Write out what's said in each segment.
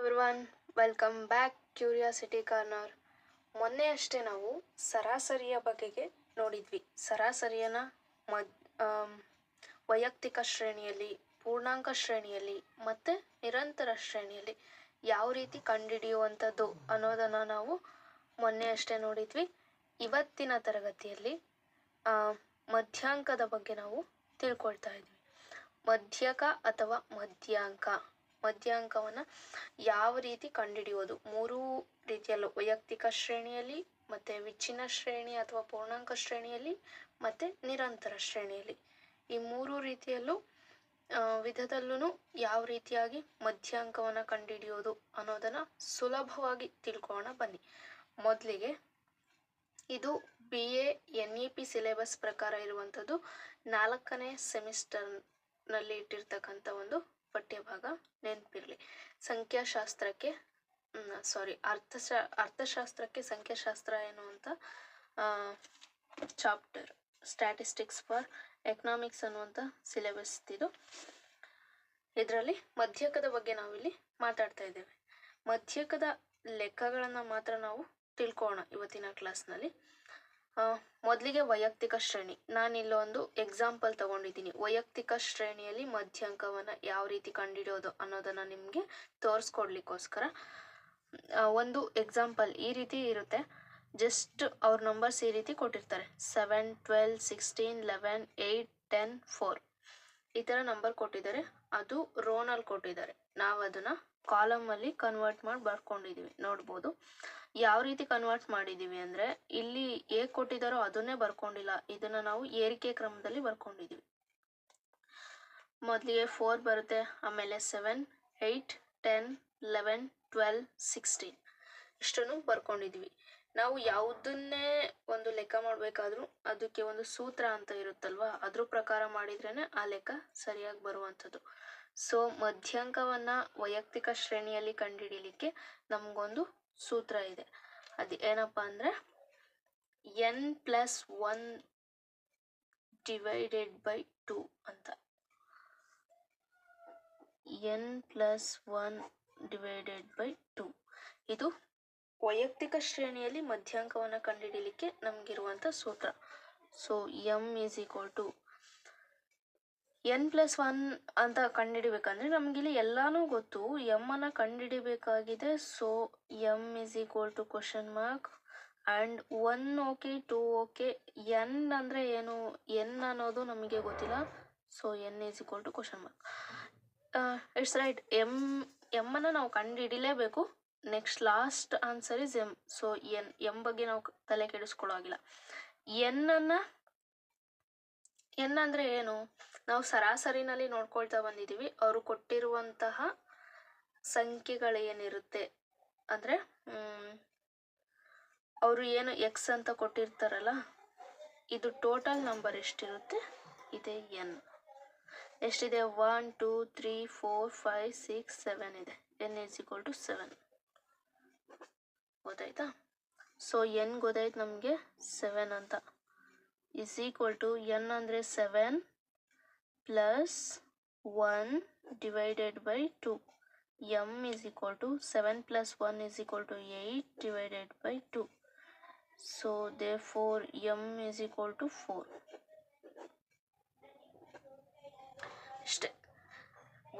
Everyone, welcome back curiosity corner. ಮೊನ್ನೆ ಅಷ್ಟೇ ನಾವು ಸರಾಸರಿಯ ಬಗೆಗೆ ನೋಡಿದ್ವಿ. ಸರಾಸರಿಯನ್ನ ಮದ್ ವೈಯಕ್ತಿಕ ಶ್ರೇಣಿಯಲ್ಲಿ, ಪೂರ್ಣಾಂಕ ಶ್ರೇಣಿಯಲ್ಲಿ ಮತ್ತು ನಿರಂತರ ಶ್ರೇಣಿಯಲ್ಲಿ ಯಾವ ರೀತಿ ಕಂಡುಹಿಡಿಯುವಂಥದ್ದು ಅನ್ನೋದನ್ನು ನಾವು ಮೊನ್ನೆ ಅಷ್ಟೇ ನೋಡಿದ್ವಿ. ಇವತ್ತಿನ ತರಗತಿಯಲ್ಲಿ ಮಧ್ಯಾಂಕದ ಬಗ್ಗೆ ನಾವು ತಿಳ್ಕೊಳ್ತಾ ಇದ್ವಿ. ಮಧ್ಯಕ ಅಥವಾ ಮಧ್ಯಾಂಕ? ಮಧ್ಯಾಂಕವನ್ನು ಯಾವ ರೀತಿ ಕಂಡುಹಿಡಿಯೋದು ಮೂರು ರೀತಿಯಲ್ಲೂ ವೈಯಕ್ತಿಕ ಶ್ರೇಣಿಯಲ್ಲಿ ಮತ್ತು ವಿಚ್ಛಿನ್ನ ಶ್ರೇಣಿ ಅಥವಾ ಪೂರ್ಣಾಂಕ ಶ್ರೇಣಿಯಲ್ಲಿ ಮತ್ತು ನಿರಂತರ ಶ್ರೇಣಿಯಲ್ಲಿ. ಈ ಮೂರು ರೀತಿಯಲ್ಲೂ ವಿಧದಲ್ಲೂ ಯಾವ ರೀತಿಯಾಗಿ ಮಧ್ಯಾಂಕವನ್ನು ಕಂಡುಹಿಡಿಯೋದು ಅನ್ನೋದನ್ನು ಸುಲಭವಾಗಿ ತಿಳ್ಕೋಣ ಬನ್ನಿ. ಮೊದಲಿಗೆ ಇದು B N E P syllabus ಪ್ರಕಾರ ಇರುವಂಥದ್ದು ನಾಲ್ಕನೇ ಸೆಮಿಸ್ಟರ್ನಲ್ಲಿ ಇಟ್ಟಿರ್ತಕ್ಕಂಥ ಒಂದು ಪಠ್ಯಭಾಗ ನೆನಪಿರಲಿ. ಸಂಖ್ಯಾಶಾಸ್ತ್ರಕ್ಕೆ ಸಾರಿ ಅರ್ಥಶಾ, ಅರ್ಥಶಾಸ್ತ್ರಕ್ಕೆ ಸಂಖ್ಯಾಶಾಸ್ತ್ರ ಎನ್ನುವಂಥ ಚಾಪ್ಟರ್ ಸ್ಟ್ಯಾಟಿಸ್ಟಿಕ್ಸ್ ಫಾರ್ ಎಕನಾಮಿಕ್ಸ್ ಅನ್ನುವಂಥ ಸಿಲೆಬಸ್ ಇದು ಇದರಲ್ಲಿ ಮಧ್ಯಕದ ಬಗ್ಗೆ ನಾವಿಲ್ಲಿ ಮಾತಾಡ್ತಾ ಇದ್ದೇವೆ. ಮಧ್ಯಕದ ಲೆಕ್ಕಗಳನ್ನು ಮಾತ್ರ ನಾವು ತಿಳ್ಕೋಣ ಇವತ್ತಿನ ಕ್ಲಾಸ್ನಲ್ಲಿ ಮೊದಲಿಗೆ ವೈಯಕ್ತಿಕ ಶ್ರೇಣಿ. ನಾನಿಲ್ಲೊಂದು ಎಕ್ಸಾಂಪಲ್ ತಗೊಂಡಿದ್ದೀನಿ. ವೈಯಕ್ತಿಕ ಶ್ರೇಣಿಯಲ್ಲಿ ಮಧ್ಯಾಂಕವನ್ನು ಯಾವ ರೀತಿ ಕಂಡುಹಿಡಿಯೋದು ಅನ್ನೋದನ್ನು ನಿಮಗೆ ತೋರಿಸ್ಕೊಡ್ಲಿಕ್ಕೋಸ್ಕರ. ಒಂದು ಎಕ್ಸಾಂಪಲ್ ಈ ರೀತಿ ಇರುತ್ತೆ. ಜಸ್ಟ್ ಅವ್ರ ನಂಬರ್ಸ್ ಈ ರೀತಿ ಕೊಟ್ಟಿರ್ತಾರೆ. Seven twelve sixteen eleven eight ten four ಈ ಥರ ನಂಬರ್ ಕೊಟ್ಟಿದ್ದಾರೆ. ಅದು ರೋನಲ್ಲಿ ಕೊಟ್ಟಿದ್ದಾರೆ. ನಾವು ಅದನ್ನು ಕಾಲಮಲ್ಲಿ ಕನ್ವರ್ಟ್ ಮಾಡಿ ಬರ್ಕೊಂಡಿದ್ದೀವಿ ನೋಡ್ಬೋದು. ಯಾವ ರೀತಿ ಕನ್ವರ್ಟ್ ಮಾಡಿದ್ದೀವಿ ಅಂದರೆ, ಇಲ್ಲಿ ಹೇಗೆ ಕೊಟ್ಟಿದ್ದಾರೋ ಅದನ್ನೇ ಬರ್ಕೊಂಡಿಲ್ಲ. ಇದನ್ನ ನಾವು ಏರಿಕೆ ಕ್ರಮದಲ್ಲಿ ಬರ್ಕೊಂಡಿದ್ದೀವಿ ಮೊದಲಿಗೆ ಫೋರ್ ಬರುತ್ತೆ, ಆಮೇಲೆ seven eight ten eleven twelve sixteen ಇಷ್ಟನ್ನು ಬರ್ಕೊಂಡಿದ್ವಿ. ನಾವು ಯಾವುದನ್ನೇ ಒಂದು ಲೆಕ್ಕ ಮಾಡ್ಬೇಕಾದ್ರೂ ಅದಕ್ಕೆ ಒಂದು ಸೂತ್ರ ಅಂತ ಇರುತ್ತಲ್ವಾ, ಅದ್ರ ಪ್ರಕಾರ ಮಾಡಿದ್ರೇನೆ ಆ ಲೆಕ್ಕ ಸರಿಯಾಗಿ ಬರುವಂಥದ್ದು. ಸೊ, ಮಧ್ಯಾಂಕವನ್ನು ವೈಯಕ್ತಿಕ ಶ್ರೇಣಿಯಲ್ಲಿ ಕಂಡುಹಿಡಿಯಲಿಕ್ಕೆ ನಮಗೊಂದು ಸೂತ್ರ ಇದೆ. ಅದು ಏನಪ್ಪ ಅಂದರೆ N plus one divided by two ಅಂತ. N plus one divided by two ಇದು ವೈಯಕ್ತಿಕ ಶ್ರೇಣಿಯಲ್ಲಿ ಮಧ್ಯಾಂಕವನ್ನು ಕಂಡುಹಿಡಿಯಲಿಕ್ಕೆ ನಮಗಿರುವಂಥ ಸೂತ್ರ. So M is equal to N plus one ಅಂತ ಕಂಡುಹಿಡಿಬೇಕಂದ್ರೆ ನಮಗಿಲ್ಲಿ ಎಲ್ಲಾನು ಗೊತ್ತು. ಎಂ ಅನ್ನು ಕಂಡುಹಿಡಿಬೇಕಾಗಿದೆ. So M is equal to question mark and one okay two okay N ಅಂದರೆ ಏನು? ಎನ್ ಅನ್ನೋದು ನಮಗೆ ಗೊತ್ತಿಲ್ಲ. So N is equal to question mark it's right M ಎಮ್ಮನ್ನು ನಾವು ಕಂಡುಹಿಡಿಲೇಬೇಕು. Next last answer is M so N M ಬಗ್ಗೆ ನಾವು ತಲೆ ಕೆಡಿಸ್ಕೊಳ್ಳೋ ಹಾಗಿಲ್ಲ ಎನ್ನನ್ನು ಎನ್ ಏನು, ನಾವು ಸರಾಸರಿನಲ್ಲಿ ನೋಡ್ಕೊಳ್ತಾ ಬಂದಿದ್ದೀವಿ ಅವರು ಕೊಟ್ಟಿರುವಂತಹ ಸಂಖ್ಯೆಗಳೇನಿರುತ್ತೆ? ಅಂದರೆ ಅವರು ಏನು ಎಕ್ಸ್ ಅಂತ ಕೊಟ್ಟಿರ್ತಾರಲ್ಲ, ಇದು ಟೋಟಲ್ ನಂಬರ್ ಎಷ್ಟಿರುತ್ತೆ? ಇದೆ ಎನ್ ಎಷ್ಟಿದೆ? One two three four five six seven ಇದೆ. N is equal to seven ಗೊತ್ತಾಯ್ತಾ? ಸೊ ಎನ್ ಗೊತ್ತಾಯ್ತು ನಮಗೆ ಸೆವೆನ್ ಅಂತ. ಇಸ್ equal ಟು ಎನ್ ಅಂದರೆ seven plus one divided by two M is equal to seven plus one is equal to eight divided by two so therefore four M equal to to four ಅಷ್ಟೇ.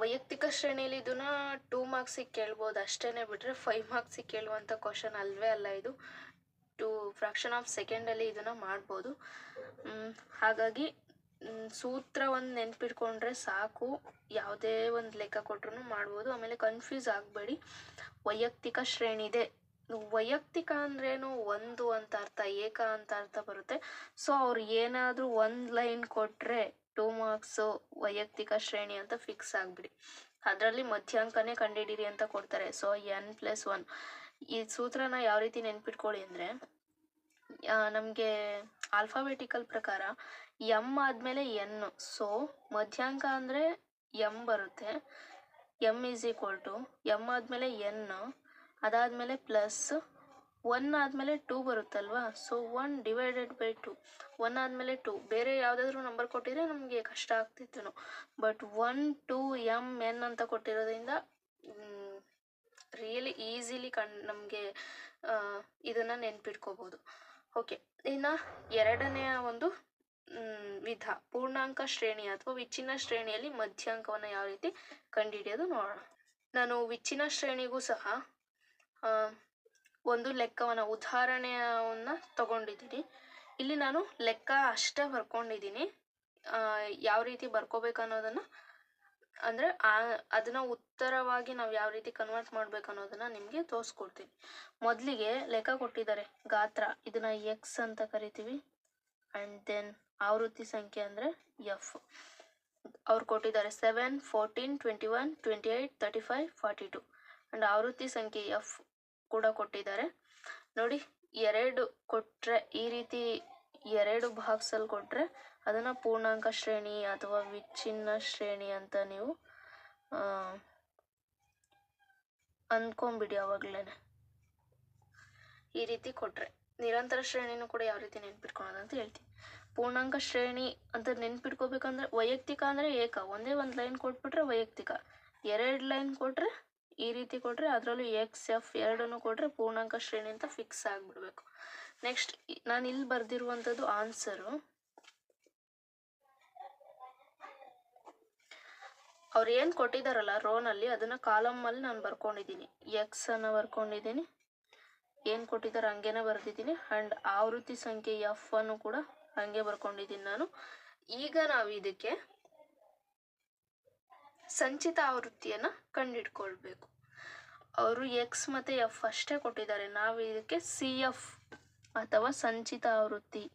ವೈಯಕ್ತಿಕ ಶ್ರೇಣಿಯಲ್ಲಿ ಇದನ್ನ two ಮಾರ್ಕ್ಸಿಗೆ ಕೇಳ್ಬೋದು. ಅಷ್ಟೇ ಬಿಟ್ಟರೆ five ಮಾರ್ಕ್ಸಿಗೆ ಕೇಳುವಂಥ question ಅಲ್ವೇ ಅಲ್ಲ ಇದು. ಟು ಫ್ರಾಕ್ಷನ್ ಆಫ್ ಸೆಕೆಂಡಲ್ಲಿ ಇದನ್ನು ಮಾಡ್ಬೋದು. ಹಾಗಾಗಿ ಸೂತ್ರ ಒಂದು ನೆನ್ಪಿಟ್ಕೊಂಡ್ರೆ ಸಾಕು. ಯಾವುದೇ ಒಂದು ಲೆಕ್ಕ ಕೊಟ್ರು ಮಾಡ್ಬೋದು. ಆಮೇಲೆ ಕನ್ಫ್ಯೂಸ್ ಆಗಬೇಡಿ. ವೈಯಕ್ತಿಕ ಶ್ರೇಣಿ ಇದೆ. ವೈಯಕ್ತಿಕ ಅಂದ್ರೇನು ಒಂದು ಅಂತ ಅರ್ಥ, ಏಕ ಅಂತ ಅರ್ಥ ಬರುತ್ತೆ. ಸೊ ಅವ್ರು ಏನಾದರೂ ಒಂದು ಲೈನ್ ಕೊಟ್ಟರೆ ಟೂ ಮಾರ್ಕ್ಸು ವೈಯಕ್ತಿಕ ಶ್ರೇಣಿ ಅಂತ ಫಿಕ್ಸ್ ಆಗಿಬಿಡಿ. ಅದರಲ್ಲಿ ಮಧ್ಯಾಂಕನೇ ಕಂಡುಹಿಡೀರಿ ಅಂತ ಕೊಡ್ತಾರೆ. ಸೊ ಎನ್ ಪ್ಲಸ್ ಒನ್ ಈ ಸೂತ್ರನ ಯಾವ ರೀತಿ ನೆನ್ಪಿಟ್ಕೊಳ್ಳಿ ಅಂದರೆ ನಮಗೆ ಆಲ್ಫಾಬೆಟಿಕಲ್ ಪ್ರಕಾರ ಎಂ ಆದಮೇಲೆ ಎನ್ ಸೊ ಮಧ್ಯಾಂಕ ಅಂದರೆ ಎಂ ಬರುತ್ತೆ. M is equal to M ಆದಮೇಲೆ ಎನ್ ಅದಾದಮೇಲೆ ಪ್ಲಸ್ ಒನ್ ಆದಮೇಲೆ two ಬರುತ್ತಲ್ವಾ? So one divided by two one ಆದಮೇಲೆ ಟು ಬೇರೆ ಯಾವುದಾದ್ರೂ ನಂಬರ್ ಕೊಟ್ಟಿದ್ರೆ ನಮಗೆ ಕಷ್ಟ ಆಗ್ತಿತ್ತು. But one two M N ಅಂತ ಕೊಟ್ಟಿರೋದ್ರಿಂದ ರಿಯಲಿ ಈಸಿಲಿ ಕಣ್ ನಮಗೆ ಇದನ್ನು ನೆನ್ಪಿಟ್ಕೋಬೋದು. ಓಕೆ ಇನ್ನು ಎರಡನೆಯ ಒಂದು ವಿಧ. ಪೂರ್ಣಾಂಕ ಶ್ರೇಣಿ ಅಥವಾ ವಿಚ್ಛಿನ್ನ ಶ್ರೇಣಿಯಲ್ಲಿ ಮಧ್ಯಾಂಕವನ್ನು ಯಾವ ರೀತಿ ಕಂಡುಹಿಡಿಯೋದು ನೋಡೋಣ. ನಾನು ವಿಚ್ಛಿನ್ನ ಶ್ರೇಣಿಗೂ ಸಹ ಒಂದು ಲೆಕ್ಕವನ್ನು, ಉದಾಹರಣೆಯನ್ನ ತಗೊಂಡಿದ್ದೀನಿ. ಇಲ್ಲಿ ನಾನು ಲೆಕ್ಕ ಅಷ್ಟೇ ಬರ್ಕೊಂಡಿದ್ದೀನಿ. ಯಾವ ರೀತಿ ಬರ್ಕೋಬೇಕು ಅನ್ನೋದನ್ನು ಅಂದರೆ ಆ ಅದನ್ನು ಉತ್ತರವಾಗಿ ನಾವು ಯಾವ ರೀತಿ ಕನ್ವರ್ಟ್ ಮಾಡ್ಬೇಕು ಅನ್ನೋದನ್ನು ನಿಮಗೆ ತೋರಿಸ್ಕೊಡ್ತೀನಿ ಮೊದಲಿಗೆ ಲೆಕ್ಕ ಕೊಟ್ಟಿದ್ದಾರೆ, ಗಾತ್ರ. ಇದನ್ನು ಎಕ್ಸ್ ಅಂತ ಕರಿತೀವಿ. ಆ್ಯಂಡ್ ದೆನ್ ಆವೃತ್ತಿ ಸಂಖ್ಯೆ ಅಂದರೆ ಎಫ್ ಅವ್ರು ಕೊಟ್ಟಿದ್ದಾರೆ seven fourteen twenty one twenty eight thirty five forty two and ಆವೃತ್ತಿ ಸಂಖ್ಯೆ ಎಫ್ ಕೂಡ ಕೊಟ್ಟಿದ್ದಾರೆ. ನೋಡಿ, ಎರಡು ಕೊಟ್ಟರೆ ಈ ರೀತಿ ಎರಡು ಬಾಕ್ಸಲ್ಲಿ ಕೊಟ್ಟರೆ ಅದನ್ನು ಪೂರ್ಣಾಂಕ ಶ್ರೇಣಿ ಅಥವಾ ವಿಚ್ಛಿನ್ನ ಶ್ರೇಣಿ ಅಂತ ನೀವು ಅಂದ್ಕೊಂಬಿಡಿ ಅವಾಗಲೇ ಈ ರೀತಿ ಕೊಟ್ಟರೆ ನಿರಂತರ ಶ್ರೇಣಿನೂ ಕೂಡ ಯಾವ ರೀತಿ ನೆನ್ಪಿಟ್ಕೊಳೋದು ಅಂತ ಹೇಳ್ತೀನಿ. ಪೂರ್ಣಾಂಕ ಶ್ರೇಣಿ ಅಂತ ನೆನ್ಪಿಟ್ಕೋಬೇಕಂದ್ರೆ ವೈಯಕ್ತಿಕ ಅಂದರೆ ಏಕ. ಒಂದೇ ಒಂದು ಲೈನ್ ಕೊಟ್ಬಿಟ್ರೆ ವೈಯಕ್ತಿಕ. ಎರಡು ಲೈನ್ ಕೊಟ್ಟರೆ ಈ ರೀತಿ ಕೊಟ್ಟರೆ ಅದರಲ್ಲೂ ಎಕ್ಸ್ ಎಫ್ ಎರಡನ್ನು ಕೊಟ್ಟರೆ ಪೂರ್ಣಾಂಕ ಶ್ರೇಣಿ ಅಂತ ಫಿಕ್ಸ್ ಆಗಿಬಿಡ್ಬೇಕು. ನೆಕ್ಸ್ಟ್ ನಾನು ಇಲ್ಲಿ ಬರೆದಿರುವಂಥದ್ದು ಆನ್ಸರು ಅವ್ರು ಏನು ಕೊಟ್ಟಿದ್ದಾರಲ್ಲ ರೋನಲ್ಲಿ ಅದನ್ನು ಕಾಲಮ್ಮಲ್ಲಿ ನಾನು ಬರ್ಕೊಂಡಿದ್ದೀನಿ. ಎಕ್ಸ್ ಅನ್ನು ಬರ್ಕೊಂಡಿದ್ದೀನಿ. ಏನು ಕೊಟ್ಟಿದ್ದಾರೆ ಹಂಗೇನೆ ಬರೆದಿದ್ದೀನಿ. ಆ್ಯಂಡ್ ಆವೃತ್ತಿ ಸಂಖ್ಯೆ ಎಫ್ ಅನ್ನು ಕೂಡ ಹಂಗೆ ಬರ್ಕೊಂಡಿದ್ದೀನಿ ನಾನು. ಈಗ ನಾವು ಇದಕ್ಕೆ ಸಂಚಿತ ಆವೃತ್ತಿಯನ್ನು ಕಂಡಿಡ್ಕೊಳ್ಬೇಕು ಅವರು ಎಕ್ಸ್ ಮತ್ತು ಎಫ್ ಅಷ್ಟೇ ಕೊಟ್ಟಿದ್ದಾರೆ. ನಾವು ಇದಕ್ಕೆ ಸಿ ಎಫ್ ಅಥವಾ ಸಂಚಿತ ಆವೃತ್ತಿ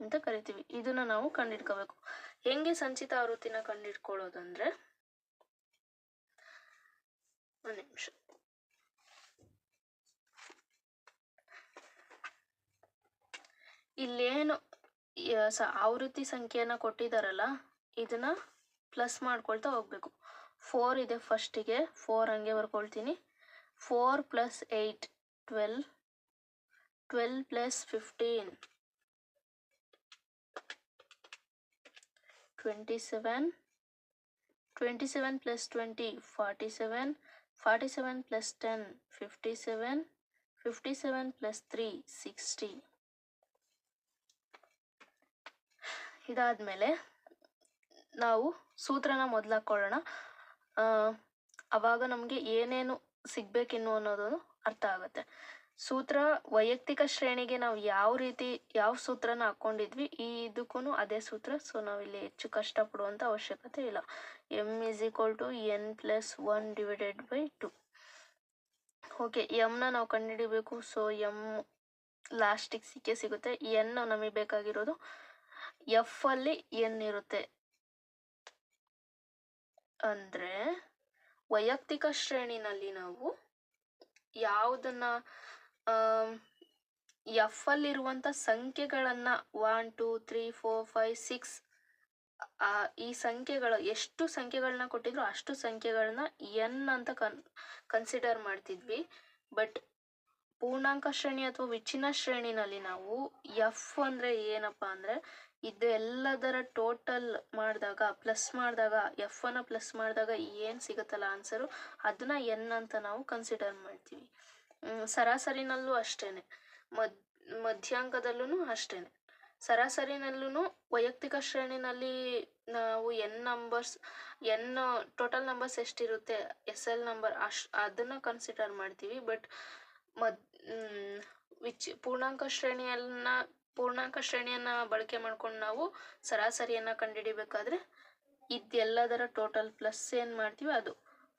ಅಂತ ಕರಿತೀವಿ. ಇದನ್ನ ನಾವು ಕಂಡಿಡ್ಕೋಬೇಕು. ಹೆಂಗೆ ಸಂಚಿತ ಆವೃತ್ತಿನ ಕಂಡಿಡ್ಕೊಳ್ಳೋದಂದ್ರೆ, ಒಂದು ನಿಮಿಷ. ಇಲ್ಲೇನು ಆವೃತ್ತಿ ಸಂಖ್ಯೆಯನ್ನ ಕೊಟ್ಟಿದಾರಲ್ಲ, ಇದನ್ನ ಪ್ಲಸ್ ಮಾಡ್ಕೊಳ್ತಾ ಹೋಗ್ಬೇಕು. ಫೋರ್ ಇದೆ ಫಸ್ಟಿಗೆ, ಫೋರ್ ಹಂಗೆ ಬರ್ಕೊಳ್ತೀನಿ. Four plus eight, twelve twelve plus fifteen twenty seven twenty seven plus twenty forty seven forty seven plus ten fifty seven fifty seven plus three sixty ಇದಾದಮೇಲೆ ನಾವು ಸೂತ್ರನ ಮೊದಲು ಹಾಕ್ಕೊಳ್ಳೋಣ ಅವಾಗ ನಮಗೆ ಏನೇನು ಸಿಗಬೇಕಿನ್ನು ಅನ್ನೋದು ಅರ್ಥ ಆಗುತ್ತೆ. ಸೂತ್ರ ವೈಯಕ್ತಿಕ ಶ್ರೇಣಿಗೆ ನಾವು ಯಾವ ರೀತಿ, ಯಾವ ಸೂತ್ರನ ಹಾಕೊಂಡಿದ್ವಿ, ಈ ಇದಕ್ಕೂ ಅದೇ ಸೂತ್ರ. ಸೊ ನಾವಿಲ್ಲಿ ಹೆಚ್ಚು ಕಷ್ಟಪಡುವಂಥ ಅವಶ್ಯಕತೆ ಇಲ್ಲ. M is equal to N plus one divided by two okay ಎಮ್ನ ನಾವು ಕಂಡುಹಿಡಿಬೇಕು. ಸೊ ಎಂ ಲಾಸ್ಟಿಗೆ ಸಿಕ್ಕೇ ಸಿಗುತ್ತೆ. ಎನ್ ನಮಗೆ ಬೇಕಾಗಿರೋದು ಎಫ್ ಅಲ್ಲಿ ಎನ್ ಇರುತ್ತೆ. ಅಂದರೆ ವೈಯಕ್ತಿಕ ಶ್ರೇಣಿನಲ್ಲಿ ನಾವು ಯಾವುದನ್ನ ಎಫ್ ಅಲ್ಲಿರುವಂಥ ಸಂಖ್ಯೆಗಳನ್ನು one two three four five six ಈ ಸಂಖ್ಯೆಗಳು ಎಷ್ಟು ಸಂಖ್ಯೆಗಳನ್ನ ಕೊಟ್ಟಿದ್ರು ಅಷ್ಟು ಸಂಖ್ಯೆಗಳನ್ನ ಎನ್ ಅಂತ ಕನ್ ಕನ್ಸಿಡರ್ ಮಾಡ್ತಿದ್ವಿ. ಬಟ್ ಪೂರ್ಣಾಂಕ ಶ್ರೇಣಿ ಅಥವಾ ವಿಚ್ಛಿನ್ನ ಶ್ರೇಣಿನಲ್ಲಿ ನಾವು ಎಫ್ ಅಂದರೆ ಏನಪ್ಪ ಅಂದರೆ ಇದು ಎಲ್ಲದರ ಟೋಟಲ್ ಮಾಡಿದಾಗ ಪ್ಲಸ್ ಮಾಡಿದಾಗ, ಎಫ್ ಅನ್ನು ಪ್ಲಸ್ ಮಾಡಿದಾಗ ಏನು ಸಿಗುತ್ತಲ್ಲ ಆನ್ಸರು ಅದನ್ನ ಎನ್ ಅಂತ ನಾವು ಕನ್ಸಿಡರ್ ಮಾಡ್ತೀವಿ. ಸರಾಸರಿನಲ್ಲೂ ಅಷ್ಟೇ ಮದ್ ಮಧ್ಯಾಂಕದಲ್ಲೂ ಅಷ್ಟೇ ಸರಾಸರಿನಲ್ಲೂ ವೈಯಕ್ತಿಕ ಶ್ರೇಣಿನಲ್ಲಿ ನಾವು N numbers, N total numbers ಎಷ್ಟಿರುತ್ತೆ ಎಸ್ ಎಲ್ ನಂಬರ್ ಅಶ್ ಅದನ್ನು ಕನ್ಸಿಡರ್ ಮಾಡ್ತೀವಿ. ಬಟ್ ಮದ್ ವಿಚ್, ಪೂರ್ಣಾಂಕ ಶ್ರೇಣಿಯನ್ನ, ಪೂರ್ಣಾಂಕ ಶ್ರೇಣಿಯನ್ನು ಬಳಕೆ ಮಾಡ್ಕೊಂಡು ನಾವು ಸರಾಸರಿಯನ್ನು ಕಂಡುಹಿಡಿಬೇಕಾದ್ರೆ ಇದೆಲ್ಲದರ ಟೋಟಲ್ ಪ್ಲಸ್ ಏನು ಮಾಡ್ತೀವಿ ಅದು.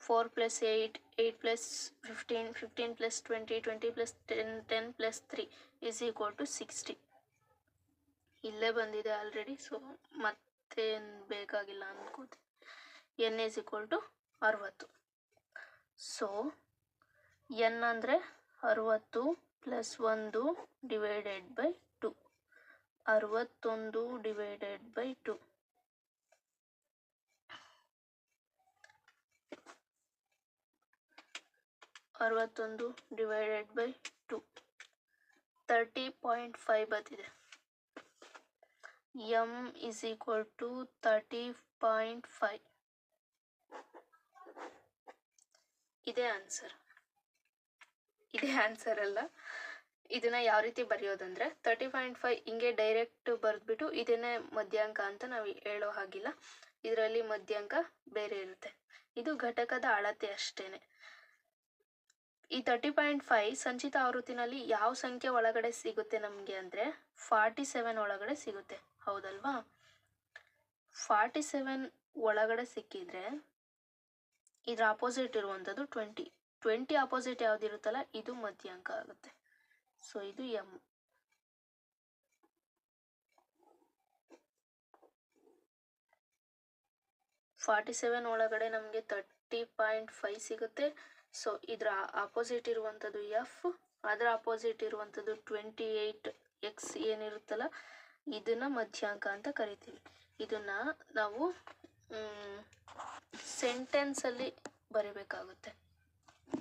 Four plus eight eight plus fifteen fifteen plus twenty twenty plus ten ten plus three is equal to sixty ಇಲ್ಲೇ ಬಂದಿದೆ ಆಲ್ರೆಡಿ ಸೊ ಮತ್ತೇನು ಬೇಕಾಗಿಲ್ಲ ಅಂದ್ಕೋತೀನಿ ಎನ್ ಈಸ್ ಈಕ್ವಲ್ ಟು ಅರವತ್ತು. ಸೊ ಎನ್ ಅಂದರೆ ಅರವತ್ತು ಪ್ಲಸ್ ಒಂದು ಡಿವೈಡೆಡ್ ಬೈ ಟು ಅರವತ್ತೊಂದು ಡಿವೈಡೆಡ್ ಬೈ ಟು ಅರವತ್ತೊಂದು divided by two thirty point five ಬರ್ತಿದೆ M is equal to thirty point five ಇದೇ ಆನ್ಸರ್ ಇದೇ ಆನ್ಸರ್ ಅಲ್ಲ. ಇದನ್ನ ಯಾವ ರೀತಿ ಬರೆಯೋದಂದ್ರೆ ತರ್ಟಿ ಪಾಯಿಂಟ್ ಫೈವ್ ಹಿಂಗೆ ಡೈರೆಕ್ಟ್ ಬರೆದ್ಬಿಟ್ಟು ಇದನ್ನೇ ಮಧ್ಯಾಂಕ ಅಂತ ನಾವು ಹೇಳೋ ಹಾಗಿಲ್ಲ. ಇದರಲ್ಲಿ ಮಧ್ಯಾಂಕ ಬೇರೆ ಇರುತ್ತೆ. ಇದು ಘಟಕದ ಅಳತೆ ಅಷ್ಟೇನೆ. ಈ ತರ್ಟಿ ಪಾಯಿಂಟ್ ಫೈವ್ ಸಂಚಿತ ಆವೃತ್ತಿನಲ್ಲಿ ಯಾವ ಸಂಖ್ಯೆ ಒಳಗಡೆ ಸಿಗುತ್ತೆ ನಮಗೆ ಅಂದರೆ ಫಾರ್ಟಿ ಸೆವೆನ್ ಒಳಗಡೆ ಸಿಗುತ್ತೆ. ಹೌದಲ್ವಾ? ಫಾರ್ಟಿ ಸೆವೆನ್ ಒಳಗಡೆ ಸಿಕ್ಕಿದ್ರೆ ಇದರ ಅಪೋಸಿಟ್ ಇರುವಂಥದ್ದು ಟ್ವೆಂಟಿ ಟ್ವೆಂಟಿ ಆಪೋಸಿಟ್ ಯಾವ್ದಿರುತ್ತಲ್ಲ, ಇದು ಮಧ್ಯಾಂಕ ಆಗುತ್ತೆ. ಸೊ ಇದು ಎಂ ಫಾರ್ಟಿ ಸೆವೆನ್ ಒಳಗಡೆ ನಮಗೆ ತರ್ಟಿ ಪಾಯಿಂಟ್ ಫೈವ್ ಸಿಗುತ್ತೆ. ಸೊ ಇದರ ಅಪೋಸಿಟ್ ಇರುವಂಥದ್ದು ಎಫ್ ಅದರ ಅಪೋಸಿಟ್ ಇರುವಂಥದ್ದು ಟ್ವೆಂಟಿ ಏಯ್ಟ್ ಎಕ್ಸ್ ಏನಿರುತ್ತಲ್ಲ, ಇದನ್ನ ಮಧ್ಯಾಂಕ ಅಂತ ಕರಿತೀವಿ. ಇದನ್ನ ನಾವು ಸೆಂಟೆನ್ಸಲ್ಲಿ ಬರಿಬೇಕಾಗುತ್ತೆ.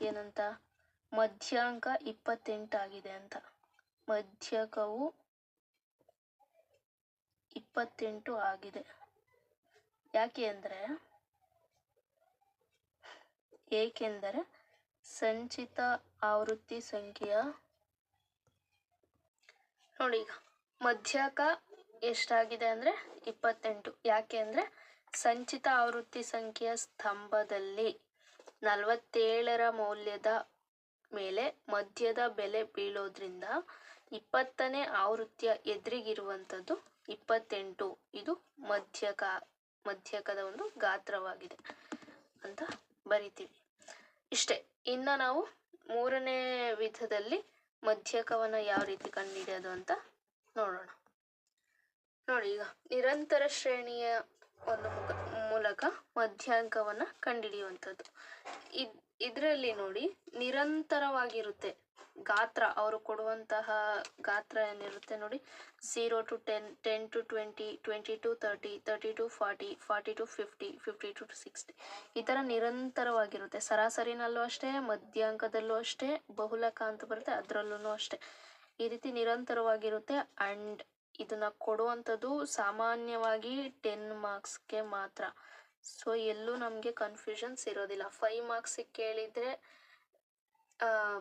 ಏನಂತ? ಮಧ್ಯಾಂಕ ಇಪ್ಪತ್ತೆಂಟಾಗಿದೆ ಅಂತ. ಮಧ್ಯಕವು ಇಪ್ಪತ್ತೆಂಟು ಆಗಿದೆ. ಯಾಕೆ ಅಂದರೆ, ಏಕೆಂದರೆ ಸಂಚಿತ ಆವೃತ್ತಿ ಸಂಖ್ಯೆಯ ನೋಡಿ ಈಗ ಮಧ್ಯಕ ಎಷ್ಟಾಗಿದೆ ಅಂದರೆ ಇಪ್ಪತ್ತೆಂಟು. ಯಾಕೆ ಅಂದರೆ ಸಂಚಿತ ಆವೃತ್ತಿ ಸಂಖ್ಯೆಯ ಸ್ತಂಭದಲ್ಲಿ ನಲವತ್ತೇಳರ ಮೌಲ್ಯದ ಮೇಲೆ ಮಧ್ಯದ ಬೆಲೆ ಬೀಳೋದ್ರಿಂದ ಇಪ್ಪತ್ತನೇ ಆವೃತ್ತಿಯ ಎದುರಿಗಿರುವಂಥದ್ದು ಇಪ್ಪತ್ತೆಂಟು. ಇದು ಮಧ್ಯಕ, ಮಧ್ಯಕದ ಒಂದು ಗಾತ್ರವಾಗಿದೆ ಅಂತ ಬರಿತೀವಿ. ಇಷ್ಟೇ. ಇನ್ನು ನಾವು ಮೂರನೇ ವಿಧದಲ್ಲಿ ಮಧ್ಯಕವನ್ನು ಯಾವ ರೀತಿ ಕಂಡುಹಿಡಿಯೋದು ಅಂತ ನೋಡೋಣ. ನೋಡಿ ಈಗ ನಿರಂತರ ಶ್ರೇಣಿಯ ಒಂದು ಮೂಲಕ ಮಧ್ಯಾಂಕವನ್ನು ಕಂಡುಹಿಡಿಯುವಂಥದ್ದು ಇದು, ಇದರಲ್ಲಿ ನೋಡಿ ನಿರಂತರವಾಗಿರುತ್ತೆ. ಗಾತ್ರ, ಅವರು ಕೊಡುವಂತಹ ಗಾತ್ರ ಏನಿರುತ್ತೆ ನೋಡಿ zero to ten ten to twenty twenty to thirty thirty to forty forty to fifty fifty to sixty ಈ ಥರ ನಿರಂತರವಾಗಿರುತ್ತೆ. ಸರಾಸರಿನಲ್ಲೂ ಅಷ್ಟೇ, ಮಧ್ಯಾಂಕದಲ್ಲೂ ಅಷ್ಟೇ, ಬಹುಲಕ ಅಂತ ಬರುತ್ತೆ ಅದರಲ್ಲೂ ಅಷ್ಟೇ. ಈ ರೀತಿ ನಿರಂತರವಾಗಿರುತ್ತೆ. ಆ್ಯಂಡ್ ಇದನ್ನ ಕೊಡುವಂಥದ್ದು ಸಾಮಾನ್ಯವಾಗಿ ಟೆನ್ ಮಾರ್ಕ್ಸ್ಗೆ ಮಾತ್ರ. ಸೊ ಎಲ್ಲೂ ನಮಗೆ ಕನ್ಫ್ಯೂಷನ್ಸ್ ಇರೋದಿಲ್ಲ. ಫೈವ್ ಮಾರ್ಕ್ಸಿಗೆ ಕೇಳಿದರೆ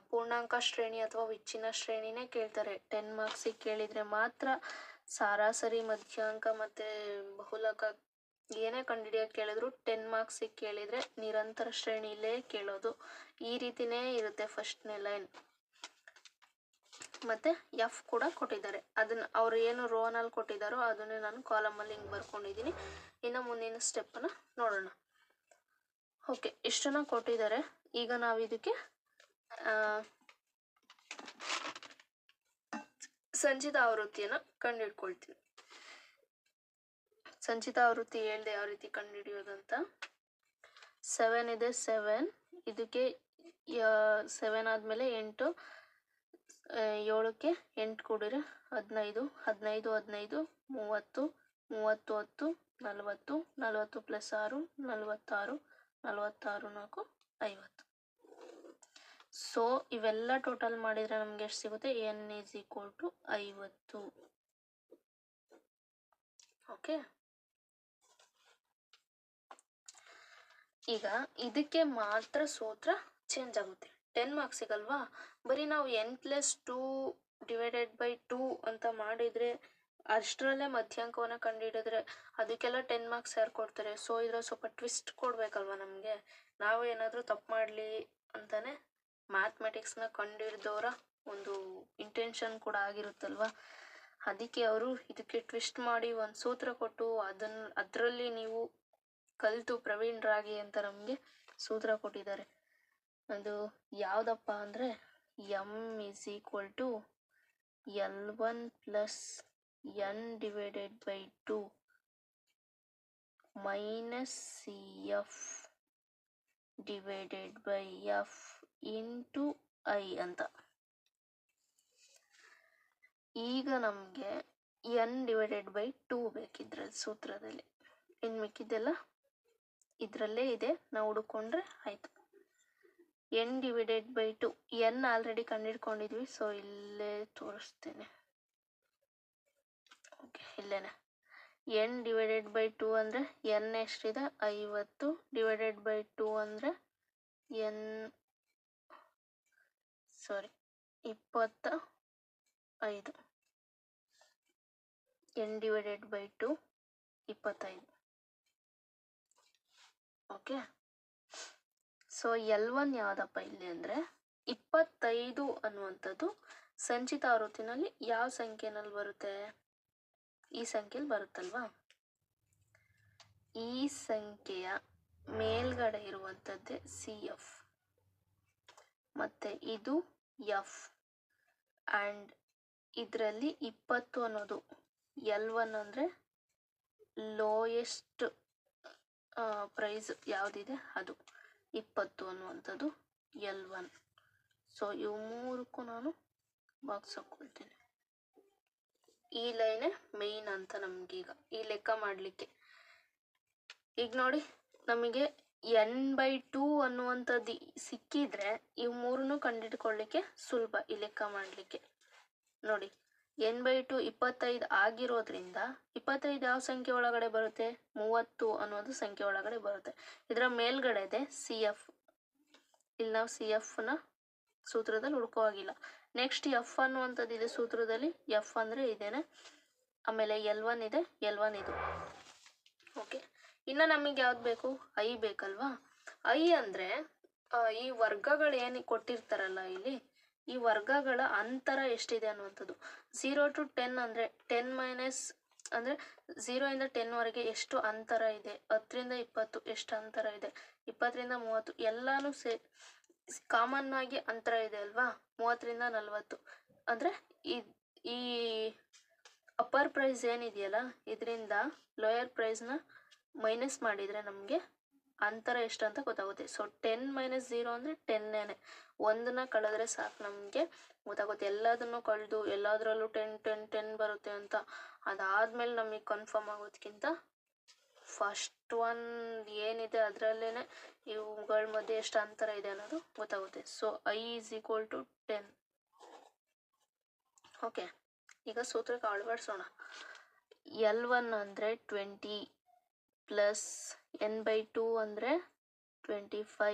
ಪೂರ್ಣಾಂಕ ಶ್ರೇಣಿ ಅಥವಾ ವಿಚ್ಚಿನ ಶ್ರೇಣಿನೇ ಕೇಳ್ತಾರೆ. ಟೆನ್ ಮಾರ್ಕ್ಸಿಗೆ ಕೇಳಿದರೆ ಮಾತ್ರ ಸರಾಸರಿ, ಮಧ್ಯಾಂಕ ಮತ್ತು ಬಹುಲಕ ಏನೇ ಕಂಡುಹಿಡಿಯೋಕೆ ಕೇಳಿದ್ರು ಟೆನ್ ಮಾರ್ಕ್ಸಿಗೆ ಕೇಳಿದರೆ ನಿರಂತರ ಶ್ರೇಣಿಲೇ ಕೇಳೋದು. ಈ ರೀತಿನೇ ಇರುತ್ತೆ ಫಸ್ಟ್ನೇ ಲೈನ್ ಮತ್ತು ಎಫ್ ಕೂಡ ಕೊಟ್ಟಿದ್ದಾರೆ. ಅದನ್ನು ಅವ್ರು ಏನು ರೋನಲ್ಲಿ ಕೊಟ್ಟಿದ್ದಾರೋ ಅದನ್ನೇ ನಾನು ಕಾಲಮಲ್ಲಿ ಹಿಂಗೆ ಬರ್ಕೊಂಡಿದ್ದೀನಿ. ಇನ್ನು ಮುಂದಿನ ಸ್ಟೆಪ್ಪನ್ನು ನೋಡೋಣ. ಓಕೆ ಇಷ್ಟನ್ನ ಕೊಟ್ಟಿದ್ದಾರೆ. ಈಗ ನಾವು ಇದಕ್ಕೆ ಸಂಚಿತ ಆವೃತ್ತಿಯನ್ನು ಕಂಡುಹಿಡ್ಕೊಳ್ತೀವಿ. ಸಂಚಿತ ಆವೃತ್ತಿ ಹೇಳ್ದೆ ಯಾವ ರೀತಿ ಕಂಡುಹಿಡಿಯೋದಂತ ಸೆವೆನ್ ಇದೆ ಸೆವೆನ್ ಇದಕ್ಕೆ ಸೆವೆನ್ ಆದಮೇಲೆ ಎಂಟು ಏಳಕ್ಕೆ ಎಂಟು ಕೂಡಿದ್ರೆ ಹದಿನೈದು ಹದಿನೈದು ಹದಿನೈದು, ಮೂವತ್ತು ಮೂವತ್ತು ಹತ್ತು, ನಲವತ್ತು ನಲವತ್ತು ಪ್ಲಸ್ ಆರು, ನಲವತ್ತಾರು ನಲವತ್ತಾರು ನಾಲ್ಕು, ಐವತ್ತು. ಸೊ ಇವೆಲ್ಲ ಟೋಟಲ್ ಮಾಡಿದರೆ ನಮಗೆ ಎಷ್ಟು ಸಿಗುತ್ತೆ? ಎನ್ ಈಸ್ ಈಕ್ವಲ್ ಟು ಐವತ್ತು. ಓಕೆ ಈಗ ಇದಕ್ಕೆ ಮಾತ್ರ ಸೂತ್ರ ಚೇಂಜ್ ಆಗುತ್ತೆ. ಟೆನ್ ಮಾರ್ಕ್ಸ್ ಸಿಗಲ್ವಾ? ಬರೀ ನಾವು N plus two divided by two ಅಂತ ಮಾಡಿದರೆ, ಅಷ್ಟರಲ್ಲೇ ಮಧ್ಯಾಂಕವನ್ನು ಕಂಡುಹಿಡಿದ್ರೆ ಅದಕ್ಕೆಲ್ಲ ಟೆನ್ ಮಾರ್ಕ್ಸ್ ಯಾರು ಕೊಡ್ತಾರೆ? ಸೊ ಇದ್ರಲ್ಲಿ ಸ್ವಲ್ಪ ಟ್ವಿಸ್ಟ್ ಕೊಡಬೇಕಲ್ವ ನಮಗೆ? ನಾವು ಏನಾದರೂ ತಪ್ಪು ಮಾಡಲಿ ಅಂತಾನೆ ಮ್ಯಾಥಮೆಟಿಕ್ಸ್ನ ಕಂಡುಹಿಡ್ದವರ ಒಂದು ಇಂಟೆನ್ಷನ್ ಕೂಡ ಆಗಿರುತ್ತಲ್ವ? ಅದಕ್ಕೆ ಅವರು ಇದಕ್ಕೆ ಟ್ವಿಸ್ಟ್ ಮಾಡಿ ಒಂದು ಸೂತ್ರ ಕೊಟ್ಟು ಅದನ್ನು ಅದರಲ್ಲಿ ನೀವು ಕಲಿತು ಪ್ರವೀಣರಾಗಿ ಅಂತ ನಮಗೆ ಸೂತ್ರ ಕೊಟ್ಟಿದ್ದಾರೆ. ಅದು ಯಾವುದಪ್ಪ ಅಂದರೆ M is equal to L one plus N divided by two minus C F divided by F into I ಅಂತ. ಈಗ ನಮಗೆ ಎನ್ ಡಿವೈಡೆಡ್ ಬೈ ಟೂ ಬೇಕಿದ್ರಲ್ಲಿ ಸೂತ್ರದಲ್ಲಿ. ಇನ್ನು ಮಿಕ್ಕಿದ್ದೆಲ್ಲ ಇದರಲ್ಲೇ ಇದೆ, ನಾವು ಹುಡುಕೊಂಡ್ರೆ ಆಯಿತು. N divided by two, N already ಕಂಡಿಡ್ಕೊಂಡಿದ್ವಿ, so ಇಲ್ಲೇ ತೋರಿಸ್ತೇನೆ. ಓಕೆ, ಇಲ್ಲೇನೆ. ಎನ್ ಡಿವೈಡೆಡ್ ಬೈ ಟು ಅಂದರೆ ಎನ್ ಎಷ್ಟಿದೆ? ಐವತ್ತು ಡಿವೈಡೆಡ್ ಬೈ ಟು ಅಂದರೆ ಎನ್ ಸಾರಿ ಇಪ್ಪತ್ತ ಐದು ಎನ್ ಡಿವೈಡೆಡ್ ಬೈ ಟು ಇಪ್ಪತ್ತೈದು. ಓಕೆ ಸೊ ಎಲ್ ಒನ್ ಯಾವುದಪ್ಪ ಇಲ್ಲಿ ಅಂದರೆ, ಇಪ್ಪತ್ತೈದು ಅನ್ನುವಂಥದ್ದು ಸಂಚಿತ ಆವೃತ್ತಿನಲ್ಲಿ ಯಾವ ಸಂಖ್ಯೆನಲ್ಲಿ ಬರುತ್ತೆ? ಈ ಸಂಖ್ಯೆಯಲ್ಲಿ ಬರುತ್ತಲ್ವಾ? ಈ ಸಂಖ್ಯೆಯ ಮೇಲ್ಗಡೆ ಇರುವಂಥದ್ದೇ ಸಿ ಎಫ್ ಮತ್ತೆ ಇದು ಎಫ್. ಆ್ಯಂಡ್ ಇದರಲ್ಲಿ ಇಪ್ಪತ್ತು ಅನ್ನೋದು. ಎಲ್ ಒನ್ ಅಂದರೆ ಲೋಯೆಸ್ಟ್ ಪ್ರೈಸ್ ಯಾವುದಿದೆ? ಅದು. ಇಪ್ಪತ್ತು ಅನ್ನುವಂಥದ್ದು ಎಲ್ ಒನ್. ಸೊ, ಇವು ಮೂರಕ್ಕೂ ನಾನು ಬಾಕ್ಸ್ ಹಾಕ್ಕೊಳ್ತೀನಿ. ಈ ಲೈನೇ ಮೇಯ್ನ್ ಅಂತ ನಮಗೀಗ. ಈ ಲೆಕ್ಕ ಮಾಡಲಿಕ್ಕೆ. ಈಗ ನೋಡಿ, ನಮಗೆ ಎನ್ ಬೈ ಟೂ ಅನ್ನುವಂಥದ್ದು ಸಿಕ್ಕಿದ್ರೆ ಇವು ಮೂರನ್ನು ಕಂಡಿಡ್ಕೊಳ್ಳಿಕ್ಕೆ ಸುಲಭ ಈ ಲೆಕ್ಕ ಮಾಡಲಿಕ್ಕೆ. ನೋಡಿ, ಎನ್ ಬೈ ಟು ಇಪ್ಪತ್ತೈದು ಆಗಿರೋದ್ರಿಂದ ಇಪ್ಪತ್ತೈದು ಯಾವ ಸಂಖ್ಯೆ ಒಳಗಡೆ ಬರುತ್ತೆ? ಮೂವತ್ತು ಅನ್ನೋದು ಸಂಖ್ಯೆ ಒಳಗಡೆ ಬರುತ್ತೆ. ಇದರ ಮೇಲ್ಗಡೆ ಇದೆ ಸಿ ಎಫ್. ಇಲ್ಲಿ ನಾವು ಸಿ ಎಫ್ನ ಸೂತ್ರದಲ್ಲಿ ಹುಡ್ಕೋ ಆಗಿಲ್ಲ ನೆಕ್ಸ್ಟ್ ಎಫ್ ಅನ್ನುವಂಥದ್ದು ಇದೆ ಸೂತ್ರದಲ್ಲಿ. ಎಫ್ ಅಂದರೆ ಇದೇನೆ. ಆಮೇಲೆ ಎಲ್ ಒನ್ ಇದೆ, ಎಲ್ ಒನ್ ಇದು. ಓಕೆ. ಇನ್ನು ನಮಗೆ ಯಾವ್ದು ಬೇಕು? ಐ ಬೇಕಲ್ವಾ? ಐ ಅಂದರೆ ಈ ವರ್ಗಗಳು ಏನು ಕೊಟ್ಟಿರ್ತಾರಲ್ಲ ಇಲ್ಲಿ, ಈ ವರ್ಗಗಳ ಅಂತರ ಎಷ್ಟಿದೆ ಅನ್ನುವಂಥದ್ದು. ಝೀರೋ ಟು ಟೆನ್ ಅಂದರೆ ಟೆನ್ ಮೈನಸ್ ಅಂದರೆ ಝೀರೋಯಿಂದ ಟೆನ್ವರೆಗೆ ಎಷ್ಟು ಅಂತರ ಇದೆ? ಹತ್ತರಿಂದ ಇಪ್ಪತ್ತು ಎಷ್ಟು ಅಂತರ ಇದೆ? ಇಪ್ಪತ್ತರಿಂದ ಮೂವತ್ತು ಎಲ್ಲನೂ ಸೇ ಕಾಮನ್ ಆಗಿ ಅಂತರ ಇದೆ ಅಲ್ವಾ? ಮೂವತ್ತರಿಂದ ನಲವತ್ತು. ಅಂದರೆ ಈ ಈ ಅಪ್ಪರ್ ಪ್ರೈಸ್ ಏನಿದೆಯಲ್ಲ, ಇದರಿಂದ ಲೋಯರ್ ಪ್ರೈಸ್ನ ಮೈನಸ್ ಮಾಡಿದರೆ ನಮಗೆ ಅಂತರ ಎಷ್ಟು ಅಂತ ಗೊತ್ತಾಗುತ್ತೆ. ಸೊ ಟೆನ್ ಮೈನಸ್ ಜೀರೋ ಅಂದರೆ ಟೆನ್ನೇನೆ ಒಂದನ್ನ ಕಳೆದ್ರೆ ಸಾಕು ನಮಗೆ ಗೊತ್ತಾಗುತ್ತೆ. ಎಲ್ಲದನ್ನು ಕಳೆದು ಎಲ್ಲದರಲ್ಲೂ ಟೆನ್ ಟೆನ್ ಟೆನ್ ಬರುತ್ತೆ ಅಂತ. ಅದಾದಮೇಲೆ ನಮಗೆ ಕನ್ಫರ್ಮ್ ಆಗೋದಕ್ಕಿಂತ ಫಸ್ಟ್ ಒನ್ ಏನಿದೆ ಅದರಲ್ಲೇ ಇವುಗಳ ಮಧ್ಯೆ ಎಷ್ಟು ಅಂತರ ಇದೆ ಅನ್ನೋದು ಗೊತ್ತಾಗುತ್ತೆ. So I is equal to ten okay ಈಗ ಸೂತ್ರಕ್ಕೆ ಅಳವಡಿಸೋಣ. ಎಲ್ ಒನ್ ಅಂದರೆ twenty plus N by two ಅಂದರೆ twenty five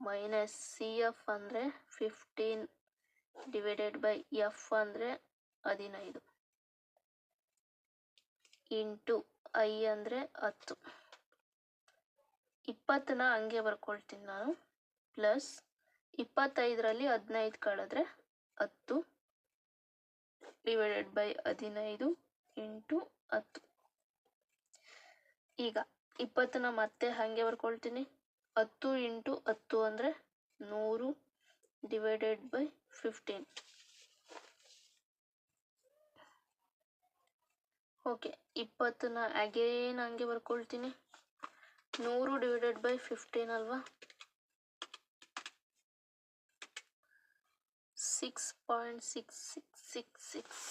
minus C F ಅಂದರೆ ಫಿಫ್ಟೀನ್ ಡಿವೈಡೆಡ್ ಬೈ ಎಫ್ ಅಂದರೆ ಹದಿನೈದು ಇಂಟು ಐ ಅಂದರೆ ಹತ್ತು. ಇಪ್ಪತ್ತನ್ನ ಹಂಗೆ ಬರ್ಕೊಳ್ತೀನಿ ನಾನು. ಪ್ಲಸ್ ಇಪ್ಪತ್ತೈದರಲ್ಲಿ ಹದಿನೈದು ಕಳೆದ್ರೆ ಹತ್ತು ಡಿವೈಡೆಡ್ ಬೈ ಹದಿನೈದು ಇಂಟು ಹತ್ತು. ಈಗ ಇಪ್ಪತ್ತನ್ನ ಮತ್ತೆ ಹಾಗೆ ಬರ್ಕೊಳ್ತೀನಿ. ಹತ್ತು ಇಂಟು ಹತ್ತು ಅಂದರೆ ನೂರು ಡಿವೈಡೆಡ್ ಬೈ ಫಿಫ್ಟೀನ್. ಓಕೆ, ಇಪ್ಪತ್ತನ್ನ ಅಗೇನ್ ಹಂಗೆ ಬರ್ಕೊಳ್ತೀನಿ. ನೂರು ಡಿವೈಡೆಡ್ ಬೈ ಫಿಫ್ಟೀನ್ ಅಲ್ವಾ? Six point six six six six.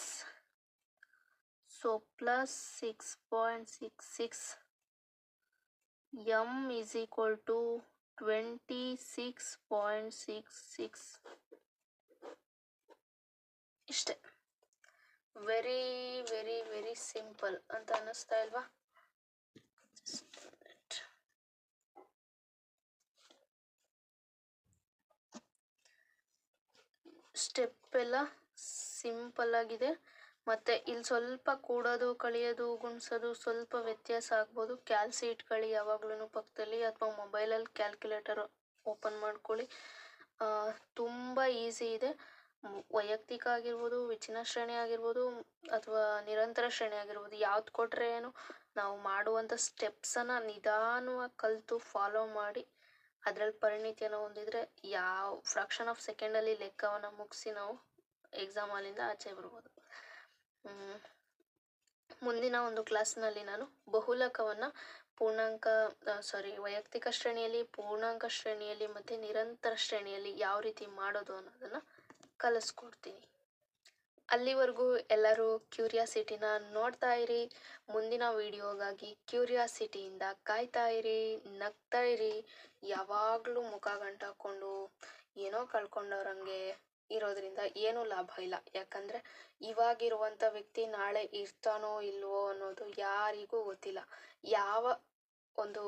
So plus six point six six twenty six point six six ಇಷ್ಟೇ. ವೆರಿ ವೆರಿ ವೆರಿ ಸಿಂಪಲ್ ಅಂತ ಅನ್ನಿಸ್ತಾ ಇಲ್ವಾ? ಸ್ಟೆಪ್ ಎಲ್ಲ ಸಿಂಪಲ್ ಆಗಿದೆ. ಮತ್ತೆ ಇಲ್ಲಿ ಸ್ವಲ್ಪ ಕೂಡೋದು, ಕಳಿಯೋದು, ಗುಣಿಸೋದು ಸ್ವಲ್ಪ ವ್ಯತ್ಯಾಸ ಆಗ್ಬೋದು. ಕ್ಯಾಲ್ಸಿ ಇಟ್ಕೊಳ್ಳಿ ಯಾವಾಗ್ಲೂ ಪಕ್ಕದಲ್ಲಿ ಅಥವಾ ಮೊಬೈಲಲ್ಲಿ ಕ್ಯಾಲ್ಕುಲೇಟರ್ ಓಪನ್ ಮಾಡ್ಕೊಳ್ಳಿ. ತುಂಬ ಈಸಿ ಇದೆ. ವೈಯಕ್ತಿಕ ಆಗಿರ್ಬೋದು, ವಿಚಿನ ಶ್ರೇಣಿ ಆಗಿರ್ಬೋದು, ಅಥವಾ ನಿರಂತರ ಶ್ರೇಣಿ ಆಗಿರ್ಬೋದು, ಯಾವ್ದು ಕೊಟ್ಟರೆ ಏನು, ನಾವು ಮಾಡುವಂಥ ಸ್ಟೆಪ್ಸನ್ನು ನಿಧಾನವಾಗಿ ಕಲಿತು ಫಾಲೋ ಮಾಡಿ, ಅದರಲ್ಲಿ ಪರಿಣಿತಿಯನ್ನು ಹೊಂದಿದರೆ ಯಾವ ಫ್ರಾಕ್ಷನ್ ಆಫ್ ಸೆಕೆಂಡಲ್ಲಿ ಲೆಕ್ಕವನ್ನು ಮುಗಿಸಿ ನಾವು ಎಕ್ಸಾಮ್ ಹಾಲಿಂದ ಆಚೆ ಬರ್ಬೋದು. ಮುಂದಿನ ಒಂದು ಕ್ಲಾಸ್ನಲ್ಲಿ ನಾನು ಬಹುಲಕವನ್ನು ಪೂರ್ಣಾಂಕ ಸಾರಿ ವೈಯಕ್ತಿಕ ಶ್ರೇಣಿಯಲ್ಲಿ, ಪೂರ್ಣಾಂಕ ಶ್ರೇಣಿಯಲ್ಲಿ ಮತ್ತು ನಿರಂತರ ಶ್ರೇಣಿಯಲ್ಲಿ ಯಾವ ರೀತಿ ಮಾಡೋದು ಅನ್ನೋದನ್ನು ಕಲಿಸ್ಕೊಡ್ತೀನಿ. ಅಲ್ಲಿವರೆಗೂ ಎಲ್ಲರೂ ಕ್ಯೂರಿಯಾಸಿಟಿನ ನೋಡ್ತಾ ಇರಿ. ಮುಂದಿನ ವಿಡಿಯೋಗಾಗಿ ಕ್ಯೂರಿಯಾಸಿಟಿಯಿಂದ ಕಾಯ್ತಾ ಇರಿ, ನಗ್ತಾ ಇರಿ. ಯಾವಾಗಲೂ ಮುಖ ಗಂಟಾಕೊಂಡು ಏನೋ ಕಳ್ಕೊಂಡವ್ರಂಗೆ ಇರೋದ್ರಿಂದ ಏನೂ ಲಾಭ ಇಲ್ಲ. ಯಾಕಂದರೆ ಇವಾಗಿರುವಂಥ ವ್ಯಕ್ತಿ ನಾಳೆ ಇರ್ತಾನೋ ಇಲ್ವೋ ಅನ್ನೋದು ಯಾರಿಗೂ ಗೊತ್ತಿಲ್ಲ. ಯಾವ ಒಂದು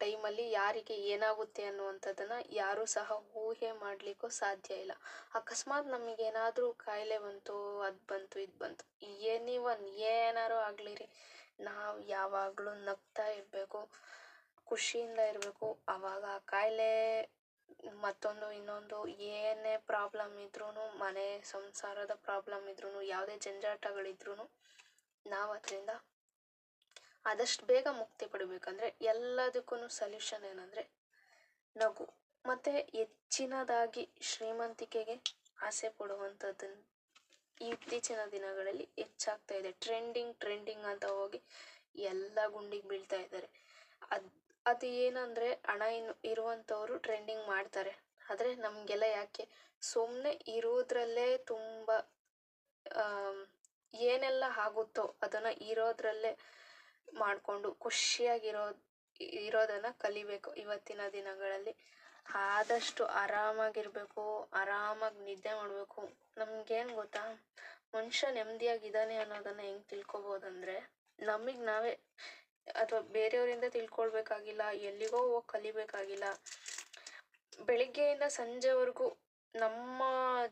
ಟೈಮಲ್ಲಿ ಯಾರಿಗೆ ಏನಾಗುತ್ತೆ ಅನ್ನುವಂಥದ್ದನ್ನು ಯಾರೂ ಸಹ ಊಹೆ ಮಾಡಲಿಕ್ಕೂ ಸಾಧ್ಯ ಇಲ್ಲ. ಅಕಸ್ಮಾತ್ ನಮಗೇನಾದರೂ ಕಾಯಿಲೆ ಬಂತು, ಅದು ಬಂತು, ಇದು ಬಂತು ಎನಿವನ್ ಏನಾರು ಆಗಲಿ ರೀ ನಾವು ಯಾವಾಗಲೂ ನಗ್ತಾ ಇರಬೇಕು, ಖುಷಿಯಿಂದ ಇರಬೇಕು. ಆವಾಗ ಆ ಕಾಯಿಲೆ ಮತ್ತೊಂದು ಇನ್ನೊಂದು ಏನೇ ಪ್ರಾಬ್ಲಮ್ ಇದ್ರೂ ಮನೆ ಸಂಸಾರದ ಪ್ರಾಬ್ಲಮ್ ಇದ್ರೂ ಯಾವುದೇ ಜಂಜಾಟಗಳಿದ್ರೂ ನಾವು ಅದರಿಂದ ಆದಷ್ಟು ಬೇಗ ಮುಕ್ತಿ ಪಡಿಬೇಕಂದ್ರೆ ಎಲ್ಲದಕ್ಕೂ ಸೊಲ್ಯೂಷನ್ ಏನಂದರೆ ನಗು. ಮತ್ತು ಹೆಚ್ಚಿನದಾಗಿ ಶ್ರೀಮಂತಿಕೆಗೆ ಆಸೆ ಪಡುವಂಥದ್ದನ್ನು ಇತ್ತೀಚಿನ ದಿನಗಳಲ್ಲಿ ಹೆಚ್ಚಾಗ್ತಾ ಇದೆ. ಟ್ರೆಂಡಿಂಗ್ ಟ್ರೆಂಡಿಂಗ್ ಅಂತ ಹೋಗಿ ಎಲ್ಲ ಗುಂಡಿಗೆ ಬೀಳ್ತಾ ಇದ್ದಾರೆ. ಅದು ಅದು ಏನಂದರೆ ಹಣ ಇನ್ನು ಇರುವಂಥವರು ಟ್ರೆಂಡಿಂಗ್ ಮಾಡ್ತಾರೆ. ಆದರೆ ನಮಗೆಲ್ಲ ಯಾಕೆ? ಸುಮ್ಮನೆ ಇರೋದ್ರಲ್ಲೇ ತುಂಬ ಏನೆಲ್ಲ ಆಗುತ್ತೋ ಅದನ್ನು ಇರೋದ್ರಲ್ಲೇ ಮಾಡಿಕೊಂಡು ಖುಷಿಯಾಗಿರೋ, ಇರೋದನ್ನು ಕಲಿಬೇಕು ಇವತ್ತಿನ ದಿನಗಳಲ್ಲಿ. ಆದಷ್ಟು ಆರಾಮಾಗಿರಬೇಕು, ಆರಾಮಾಗಿ ನಿದ್ದೆ ಮಾಡಬೇಕು. ನಮಗೇನು ಗೊತ್ತಾ? ಮನುಷ್ಯ ನೆಮ್ಮದಿಯಾಗಿದ್ದಾನೆ ಅನ್ನೋದನ್ನು ಹೆಂಗೆ ತಿಳ್ಕೊಬೋದಂದರೆ, ನಮಗೆ ನಾವೇ ಅಥವಾ ಬೇರೆಯವರಿಂದ ತಿಳ್ಕೊಳ್ಬೇಕಾಗಿಲ್ಲ, ಎಲ್ಲಿಗೋ ಹೋಗಿ ಕಲಿಬೇಕಾಗಿಲ್ಲ. ಬೆಳಿಗ್ಗೆಯಿಂದ ಸಂಜೆವರೆಗೂ ನಮ್ಮ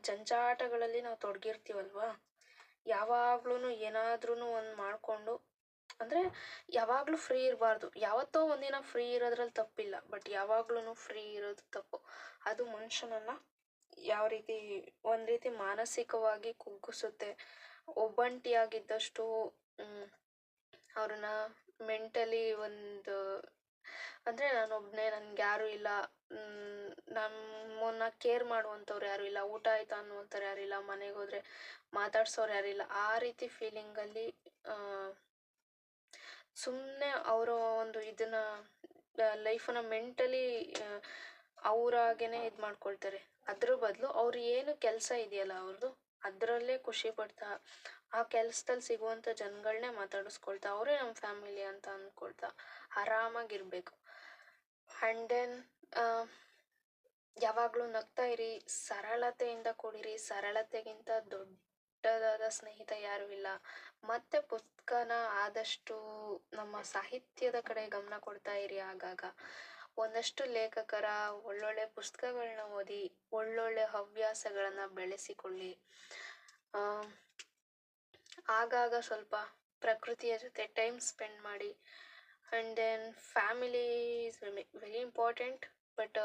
ಜಂಜಾಟಗಳಲ್ಲಿ ನಾವು ತೊಡಗಿರ್ತೀವಲ್ವಾ? ಯಾವಾಗ್ಲೂ ಏನಾದ್ರೂ ಒಂದು ಮಾಡಿಕೊಂಡು, ಅಂದರೆ ಯಾವಾಗಲೂ ಫ್ರೀ ಇರಬಾರ್ದು. ಯಾವತ್ತೋ ಒಂದಿನ ಫ್ರೀ ಇರೋದ್ರಲ್ಲಿ ತಪ್ಪಿಲ್ಲ ಬಟ್ ಯಾವಾಗ್ಲೂ ಫ್ರೀ ಇರೋದು ತಪ್ಪು. ಅದು ಮನುಷ್ಯನನ್ನು ಯಾವ ರೀತಿ, ಒಂದು ರೀತಿ ಮಾನಸಿಕವಾಗಿ ಕುಗ್ಗಿಸುತ್ತೆ. ಒಬ್ಬಂಟಿಯಾಗಿದ್ದಷ್ಟು ಅವ್ರನ್ನ ಮೆಂಟಲಿ ಒಂದು, ಅಂದರೆ ನಾನೊಬ್ಬನೇ ನನ್ಗೆ ಯಾರೂ ಇಲ್ಲ. ನಮ್ಮನ್ನ ಕೇರ್ ಮಾಡುವಂಥವ್ರು ಯಾರೂ ಇಲ್ಲ. ಊಟ ಆಯಿತು ಅನ್ನುವಂಥವ್ರು ಯಾರಿಲ್ಲ ಮನೆಗೆ ಹೋದರೆ ಮಾತಾಡ್ಸೋರು ಯಾರಿಲ್ಲ ಆ ರೀತಿ ಫೀಲಿಂಗಲ್ಲಿ ಸುಮ್ಮನೆ ಅವರ ಒಂದು ಇದನ್ನು ಲೈಫನ್ನು ಮೆಂಟಲಿ ಅವರಾಗೇ ಇದು ಮಾಡ್ಕೊಳ್ತಾರೆ ಅದ್ರ ಬದಲು ಅವ್ರು ಏನು ಕೆಲಸ ಇದೆಯಲ್ಲ ಅವ್ರದ್ದು ಅದರಲ್ಲೇ ಖುಷಿ ಪಡ್ತಾ, ಆ ಕೆಲಸದಲ್ಲಿ ಸಿಗುವಂಥ ಜನಗಳನ್ನೇ ಮಾತಾಡಿಸ್ಕೊಳ್ತಾ, ಅವರೇ ನಮ್ಮ ಫ್ಯಾಮಿಲಿ ಅಂತ ಅಂದ್ಕೊಳ್ತಾ ಆರಾಮಾಗಿರಬೇಕು. ಆ್ಯಂಡ್ ದೆನ್ ಯಾವಾಗಲೂ ನಗ್ತಾ ಇರಿ, ಸರಳತೆಯಿಂದ ಕೂಡಿರಿ, ಸರಳತೆಗಿಂತ ದೊಡ್ಡದಾದ ಸ್ನೇಹಿತ ಯಾರೂ ಇಲ್ಲ. ಮತ್ತೆ ಪುಸ್ತಕನ ಆದಷ್ಟು ನಮ್ಮ ಸಾಹಿತ್ಯದ ಕಡೆ ಗಮನ ಕೊಡ್ತಾ ಇರಿ ಆಗಾಗ. ಒಂದಷ್ಟು ಲೇಖಕರ ಒಳ್ಳೊಳ್ಳೆ ಪುಸ್ತಕಗಳನ್ನ ಓದಿ, ಒಳ್ಳೊಳ್ಳೆ ಹವ್ಯಾಸಗಳನ್ನು ಬೆಳೆಸಿಕೊಳ್ಳಿ. ಆಗಾಗ ಸ್ವಲ್ಪ ಪ್ರಕೃತಿಯ ಜೊತೆ ಟೈಮ್ ಸ್ಪೆಂಡ್ ಮಾಡಿ and then family is very important but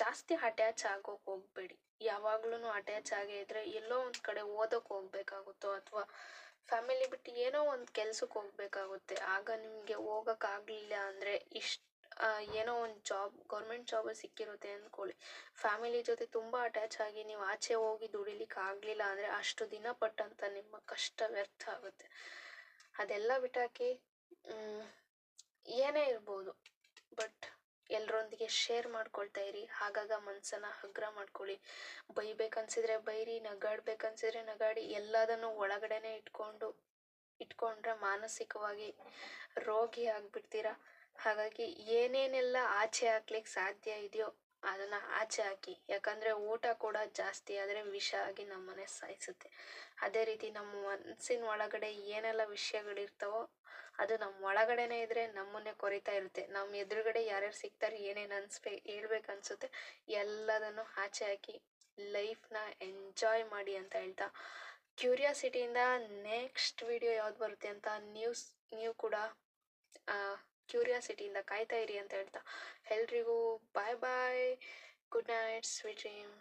ಜಾಸ್ತಿ ಅಟ್ಯಾಚ್ ಆಗೋಕೆ ಹೋಗಬೇಡಿ. ಯಾವಾಗ್ಲೂ ಅಟ್ಯಾಚ್ ಆಗೇ ಇದ್ದರೆ ಎಲ್ಲೋ ಒಂದು ಕಡೆ ಓದೋಕೆ ಹೋಗ್ಬೇಕಾಗುತ್ತೋ, ಅಥವಾ ಫ್ಯಾಮಿಲಿ ಬಿಟ್ಟು ಏನೋ ಒಂದು ಕೆಲ್ಸಕ್ಕೆ ಹೋಗ್ಬೇಕಾಗುತ್ತೆ. ಆಗ ನಿಮಗೆ ಹೋಗೋಕ್ಕಾಗಲಿಲ್ಲ ಅಂದರೆ ಇಷ್ಟು ಏನೋ ಒಂದು ಜಾಬ್ ಗೌರ್ಮೆಂಟ್ ಜಾಬ್ ಸಿಕ್ಕಿರುತ್ತೆ ಅಂದ್ಕೊಳ್ಳಿ ಫ್ಯಾಮಿಲಿ ಜೊತೆ ತುಂಬ ಅಟ್ಯಾಚ್ ಆಗಿ ನೀವು ಆಚೆ ಹೋಗಿ ದುಡಿಲಿಕ್ಕೆ ಆಗಲಿಲ್ಲ ಅಂದರೆ ಅಷ್ಟು ದಿನ ಪಟ್ಟಂಥ ನಿಮ್ಮ ಕಷ್ಟ ವ್ಯರ್ಥ ಆಗುತ್ತೆ. ಅದೆಲ್ಲ ಬಿಟ್ಟಾಕಿ ಏನೇ ಇರ್ಬೋದು. ಬಟ್ ಎಲ್ಲರೊಂದಿಗೆ ಶೇರ್ ಮಾಡ್ಕೊಳ್ತಾ ಇರಿ. ಹಾಗಾಗ ಮನಸ್ಸನ್ನು ಹಗ್ರ ಮಾಡ್ಕೊಳ್ಳಿ. ಬೈಬೇಕನ್ಸಿದ್ರೆ ಬೈರಿ, ನಗಾಡ್ಬೇಕನ್ಸಿದ್ರೆ ನಗಾಡಿ, ಎಲ್ಲದನ್ನು ಒಳಗಡೆನೆ ಇಟ್ಕೊಂಡು, ಇಟ್ಕೊಂಡ್ರೆ ಮಾನಸಿಕವಾಗಿ ರೋಗಿ ಆಗಿಬಿಡ್ತೀರ? ಹಾಗಾಗಿ ಏನೇನೆಲ್ಲ ಆಚೆ ಹಾಕ್ಲಿಕ್ಕೆ ಸಾಧ್ಯ ಇದೆಯೋ ಅದನ್ನು ಆಚೆ ಹಾಕಿ. ಯಾಕಂದರೆ ಊಟ ಕೂಡ ಜಾಸ್ತಿ ಆದರೆ ವಿಷ ಆಗಿ ನಮ್ಮನೆ ಸಾಯಿಸುತ್ತೆ. ಅದೇ ರೀತಿ ನಮ್ಮ ಮನಸ್ಸಿನ ಒಳಗಡೆ ಏನೆಲ್ಲ ವಿಷಯಗಳಿರ್ತಾವೋ ಅದು ನಮ್ಮ ಒಳಗಡೆನೇ ಇದ್ದರೆ ನಮ್ಮನ್ನೇ ಕೊರಿತಾ ಇರುತ್ತೆ. ನಮ್ಮ ಎದುರುಗಡೆ ಯಾರ್ಯಾರು ಸಿಗ್ತಾರೆ, ಏನೇನು ಅನ್ಸ್ಬೇ, ಹೇಳ್ಬೇಕು ಅನಿಸುತ್ತೆ, ಎಲ್ಲದನ್ನು ಆಚೆ ಹಾಕಿ ಲೈಫ್ನ ಎಂಜಾಯ್ ಮಾಡಿ ಅಂತ ಹೇಳ್ತಾ. ಕ್ಯೂರಿಯಾಸಿಟಿಯಿಂದ ನೆಕ್ಸ್ಟ್ ವಿಡಿಯೋ ಯಾವ್ದು ಬರುತ್ತೆ ಅಂತ ನ್ಯೂಸ್, ನೀವು ಕೂಡ ಕ್ಯೂರಿಯಾಸಿಟಿಯಿಂದ ಕಾಯ್ತಾ ಇರಿ ಅಂತ ಹೇಳ್ತಾ. ಎಲ್ರಿಗೂ bye bye good night sweet dream